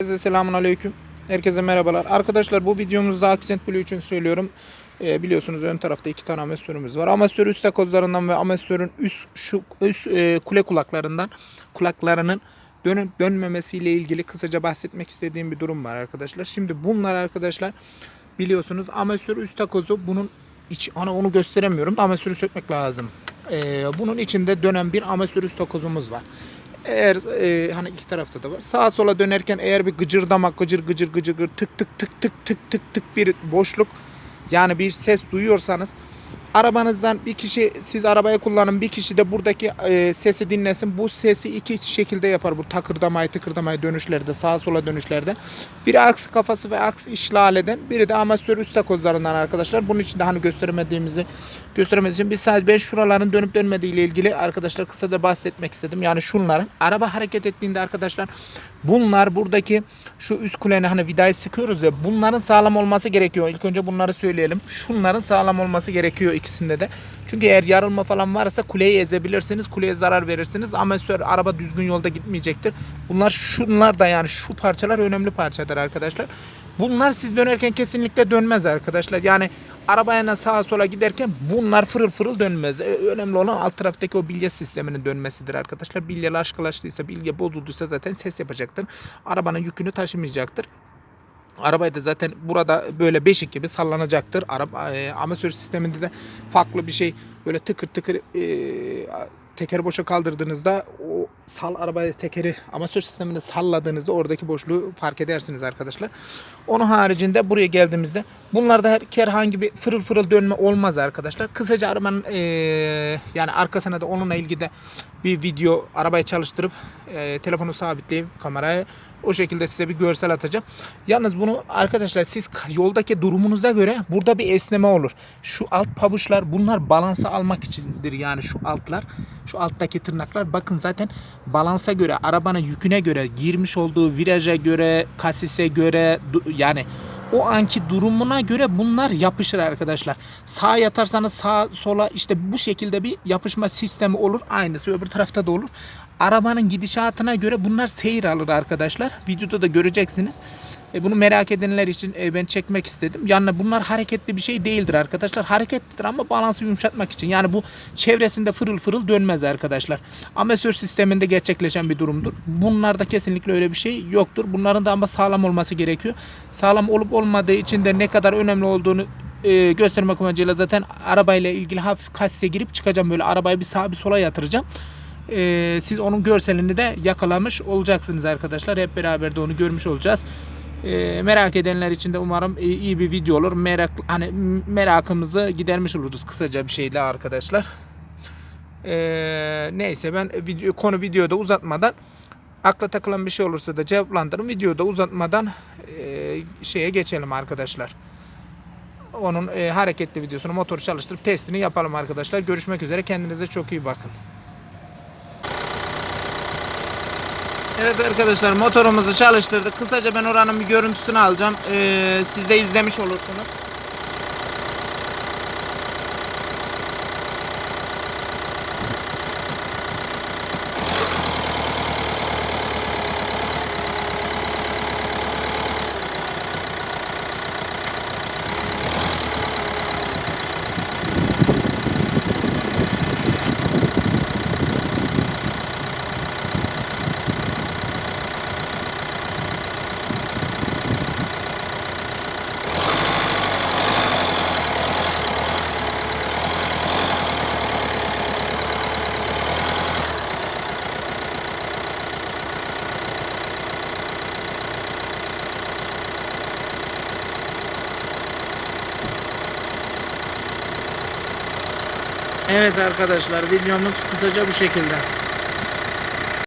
Herkese selamun aleyküm. Herkese merhabalar. Arkadaşlar bu videomuzda Accent Blue için söylüyorum. Ee, biliyorsunuz ön tarafta iki tane amasörümüz var. Amasör üst takozlarından ve amasörün üst şu üst e, kule kulaklarından kulaklarının dönüp dönmemesiyle ilgili kısaca bahsetmek istediğim bir durum var arkadaşlar. Şimdi bunlar arkadaşlar biliyorsunuz amasör üst takozu bunun iç ana onu gösteremiyorum. da Amasörü sökmek lazım. Ee, bunun içinde dönen bir amasör üst takozumuz var. Eğer e, hani iki tarafta da var. Sağa sola dönerken eğer bir gıcırdama gıcır gıcır gıcır gıcır tık tık tık tık tık tık tık bir boşluk yani bir ses duyuyorsanız arabanızdan bir kişi siz arabayı kullanın bir kişi de buradaki e, sesi dinlesin. Bu sesi iki şekilde yapar bu takırdamayı tıkırdamayı dönüşlerde sağa sola dönüşlerde. Biri aks kafası ve aks işlaleden biri de amatör üst takozlarından arkadaşlar. Bunun için de hani gösteremediğimizi gösteremediğimiz için biz sadece ben şuraların dönüp dönmediği ile ilgili arkadaşlar kısa da bahsetmek istedim. Yani şunların araba hareket ettiğinde arkadaşlar bunlar buradaki şu üst kuleni hani vidayı sıkıyoruz ya bunların sağlam olması gerekiyor. İlk önce bunları söyleyelim. Şunların sağlam olması gerekiyor ikisinde de. Çünkü eğer yarılma falan varsa kuleyi ezebilirsiniz. Kuleye zarar verirsiniz. Amatör araba düzgün yolda gitmeyecektir. Bunlar şunlar da yani şu parçalar önemli parçadır arkadaşlar. Bunlar siz dönerken kesinlikle dönmez arkadaşlar. Yani arabaya sağa sola giderken bunlar fırıl fırıl dönmez. E, önemli olan alt taraftaki o bilye sisteminin dönmesidir arkadaşlar. Bilye aşkılaştıysa, bilye bozulduysa zaten ses yapacaktır. Arabanın yükünü taşımayacaktır. Arabayı da zaten burada böyle beşik gibi sallanacaktır. Araba e, amatör sisteminde de farklı bir şey böyle tıkır tıkır e, teker boşa kaldırdığınızda o sal arabayı tekeri amatör sisteminde salladığınızda oradaki boşluğu fark edersiniz arkadaşlar. Onun haricinde buraya geldiğimizde bunlarda her, herhangi bir fırıl fırıl dönme olmaz arkadaşlar. Kısaca arabanın e, yani arkasına da onunla ilgili de bir video arabayı çalıştırıp e, telefonu sabitleyip kameraya o şekilde size bir görsel atacağım. Yalnız bunu arkadaşlar siz yoldaki durumunuza göre burada bir esneme olur. Şu alt pabuçlar bunlar balansa almak içindir yani şu altlar. Şu alttaki tırnaklar bakın zaten balansa göre arabanın yüküne göre girmiş olduğu viraja göre kasise göre yani o anki durumuna göre bunlar yapışır arkadaşlar. Sağa yatarsanız sağa sola işte bu şekilde bir yapışma sistemi olur. Aynısı öbür tarafta da olur. Arabanın gidişatına göre bunlar seyir alır arkadaşlar. Videoda da göreceksiniz. E, bunu merak edenler için e, ben çekmek istedim. Yani bunlar hareketli bir şey değildir arkadaşlar. Hareketlidir ama balansı yumuşatmak için. Yani bu çevresinde fırıl fırıl dönmez arkadaşlar. Amatör sisteminde gerçekleşen bir durumdur. Bunlarda kesinlikle öyle bir şey yoktur. Bunların da ama sağlam olması gerekiyor. Sağlam olup olmadığı için de ne kadar önemli olduğunu e, göstermek amacıyla zaten arabayla ilgili hafif kasise girip çıkacağım. Böyle arabayı bir sağa bir sola yatıracağım. E, siz onun görselini de yakalamış olacaksınız arkadaşlar. Hep beraber de onu görmüş olacağız. E, merak edenler için de umarım iyi, iyi bir video olur. Merak hani merakımızı gidermiş oluruz kısaca bir şeyle arkadaşlar. E, neyse ben video konu videoda uzatmadan akla takılan bir şey olursa da cevaplandırın. Videoda uzatmadan e, şeye geçelim arkadaşlar. Onun e, hareketli videosunu motoru çalıştırıp testini yapalım arkadaşlar. Görüşmek üzere. Kendinize çok iyi bakın. Evet arkadaşlar motorumuzu çalıştırdık. Kısaca ben oranın bir görüntüsünü alacağım. Ee, siz de izlemiş olursunuz. Evet arkadaşlar videomuz kısaca bu şekilde.